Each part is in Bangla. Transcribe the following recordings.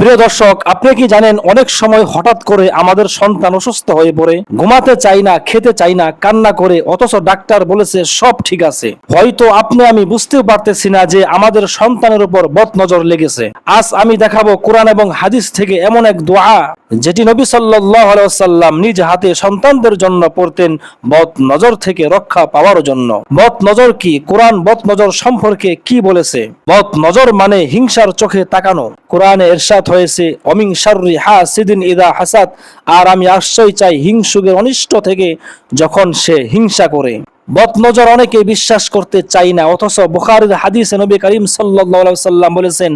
প্রিয় দর্শক, আপনি কি জানেন অনেক সময় হঠাৎ করে আমাদের সন্তান অসুস্থ হয়ে পড়ে? ঘুমাতে চাই না, খেতে চাই না, কান্না করে, অথচ ডাক্তার বলেছে সব ঠিক আছে। হয়তো আপনি, আমি বুঝতেও পারতেছি না যে আমাদের সন্তানের উপর বদ নজর লেগেছে। আজ আমি দেখাবো কোরআন এবং হাদিস থেকে এমন এক দোয়া, যেটি নবী সাল্লাম নিজ হাতে সন্তানদের জন্য পড়তেন বদ নজর থেকে রক্ষা পাওয়ার জন্য। বদ নজর কি? কোরআন বদ নজর সম্পর্কে কি বলেছে? বদ নজর মানে হিংসার চোখে তাকানো। কোরআনে এরশাদ হয়েছে। অমিং শাররি হা সিদিন ইদা হাসাদ। আর আমি আশ্রয় চাই হিংসুকের অনিষ্ট থেকে যখন সে হিংসা করে। বদনজর অনেকে বিশ্বাস করতে চাই না। অথচ বুখারীর হাদিসে নবী করিম সাল্লাম বলেছেন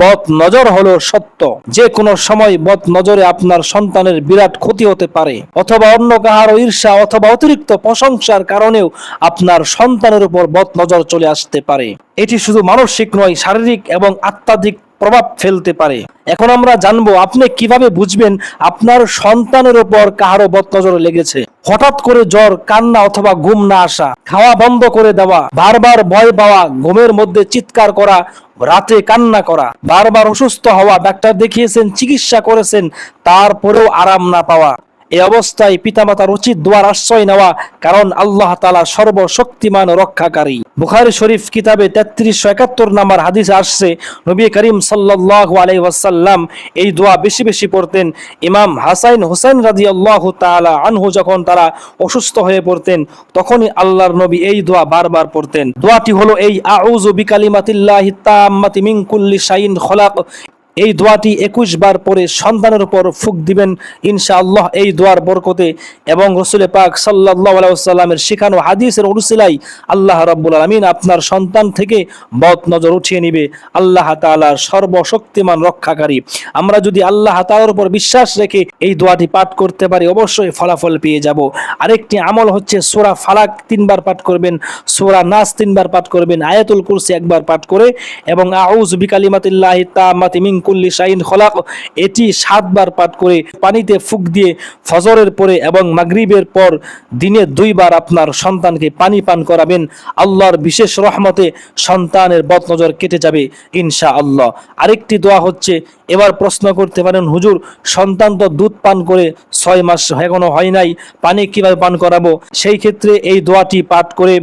বদ নজর হলো সত্য। যে কোনো সময় বদ নজরে আপনার সন্তানের বিরাট ক্ষতি হতে পারে। অথবা অন্য কাহার ঈর্ষা অথবা অতিরিক্ত প্রশংসার কারণেও আপনার সন্তানের উপর বদ নজর চলে আসতে পারে। এটি শুধু মানসিক নয়, শারীরিক এবং আত্মাধিক প্রভাব ফেলতে পারে। এখন আমরা জানব, আপনি কীভাবে বুঝবেন আপনার সন্তানের ওপর কারও বদনজর লেগেছে? হঠাৎ করে জ্বর, কান্না অথবা ঘুম না আসা, খাওয়া বন্ধ করে দেওয়া, বারবার ভয় পাওয়া, ঘুমের মধ্যে চিৎকার করা, রাতে কান্না করা, বারবার অসুস্থ হওয়া, ডাক্তার দেখিয়েছেন, চিকিৎসা করেছেন, তারপরেও আরাম না পাওয়া। এই অবস্থায় পিতামাতার উচিত দোয়ার আশ্রয় নেওয়া, কারণ আল্লাহ তালা সর্বশক্তিমান রক্ষাকারী। বুখারি শরীফ কিতাবে তেত্রিশশো একাত্তর নাম্বার হাদিসে আসছে, নবী করিম সাল্লাহ আলাই ওয়াসাল্লাম এই দোয়া বেশি বেশি পড়তেন। ইমাম হাসাইন হোসেন রাজি আল্লাহ তালা আনহু যখন তারা অসুস্থ হয়ে পড়তেন, তখনই আল্লাহর নবী এই দোয়া বারবার পড়তেন। দোয়াটি হলো এই, আউযু বিকালিমাতিল্লাহি তাম্মাতি মিন কুল্লি শাইইন খলাক। এই দোয়াটি একুশ বার পরে সন্তানের উপর ফুক দিবেন, ইনশাআল্লাহ এই দোয়ার বরকতে। এবং রসুল পাক সাল্লাহ সাল্লামের শিখানো হাদিসের অনুশিলাই আল্লাহ রব্বুল আলমিন আপনার সন্তান থেকে বদ নজর উঠিয়ে নিবে। আল্লাহ তালার সর্বশক্তিমান রক্ষাকারী। আমরা যদি আল্লাহ তালার উপর বিশ্বাস রেখে এই দোয়াটি পাঠ করতে পারি, অবশ্যই ফলাফল পেয়ে যাব। আরেকটি আমল হচ্ছে সোরা ফালাক তিনবার পাঠ করবেন, সোরা নাস তিনবার পাঠ করবেন, আয়াতুল কুরসি একবার পাঠ করে, এবং আউজ বিকালিমাতিল্লাহি তামাতি মিন কুল্লি শাহিন খলাক। এটি সাতবার পাঠ করে পানিতে ফুক দিয়ে ফজরের পরে এবং মাগরিবের পর দিনে দুইবার আপনার সন্তানকে পানি পান করাবেন। আল্লাহর বিশেষ রহমতে সন্তানের বদনজর কেটে যাবে ইনশা আল্লাহ আরেকটি দোয়া হচ্ছে এবার প্রশ্ন করতে পারেন, হুজুর, সন্তান তো দুধ পান করে ছয় মাস এখনও হয় নাই, পানি কীভাবে পান করাবো? সেই ক্ষেত্রে এই দোয়াটি পাঠ করে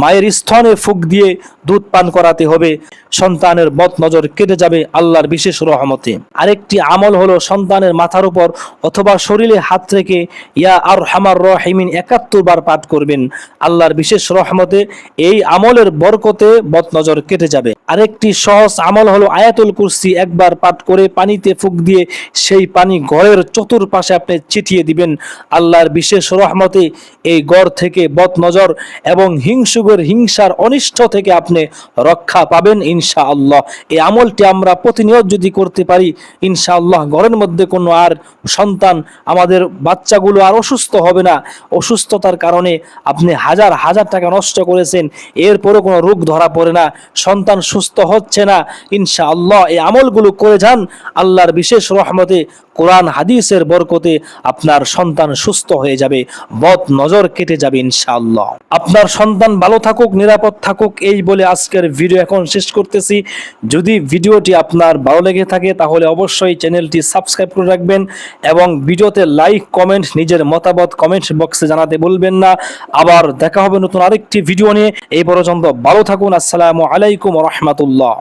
মায়ের স্থনে ফুক দিয়ে দুধ পান করাতে হবে। সন্তানের বদ নজর কেটে যাবে আল্লাহর বিশেষ রহমতে। আরেকটি আমল হলো সন্তানের মাথার উপর অথবা শরীরে হাত রেখে ইয়া আর হামার রহিমিন একাত্তর বার পাঠ করবেন। আল্লাহর বিশেষ রহমতে এই আমলের বরকতে বদ নজর কেটে যাবে। আরেকটি সহজ আমল হলো আয়াতুল কুরসি একবার পাঠ করে পানিতে ফুক দিয়ে সেই পানি ঘরের চতুর্পাশে আপনি ছিটিয়ে দিবেন। আল্লাহর বিশেষ রহমতে এই গড় থেকে বদ নজর এবং হিংসুগের হিংসার অনিষ্ট থেকে আপনি রক্ষা পাবেন ইনশা আল্লাহ এই আমলটি আমরা প্রতিনিয়ত যদি করতে পারি ইনশা আল্লাহ ঘরের মধ্যে কোনো আর সন্তান আমাদের বাচ্চাগুলো আর অসুস্থ হবে না। অসুস্থতার কারণে আপনি হাজার হাজার টাকা নষ্ট করেছেন, এরপরও কোনো রোগ ধরা পড়ে না, সন্তান সুস্থ হচ্ছে না। ইনশা আল্লাহ এই আমলগুলো করে যান আল্লাহর বিশেষ রহমতে কোরআন, হাদিসের বরকতে আপনার সন্তান সুস্থ হয়ে যাবে, বদ নজর কেটে যাবে ইনশাআল্লাহ। আপনার সন্তান ভালো থাকুক, নিরাপদ থাকুক, এই বলে আজকের ভিডিও এখন শেষ করতেছি। যদি ভিডিওটি আপনার ভালো লেগে থাকে, তাহলে অবশ্যই চ্যানেলটি সাবস্ক্রাইব করে রাখবেন এবং ভিডিওতে লাইক, কমেন্ট, নিজের মতামত কমেন্ট বক্সে জানাতে বলবেন না। আবার দেখা হবে নতুন আরেকটি ভিডিও নিয়ে। এই পর্যন্ত ভালো থাকুন। আসসালামু আলাইকুম রহমতুল্লাহ।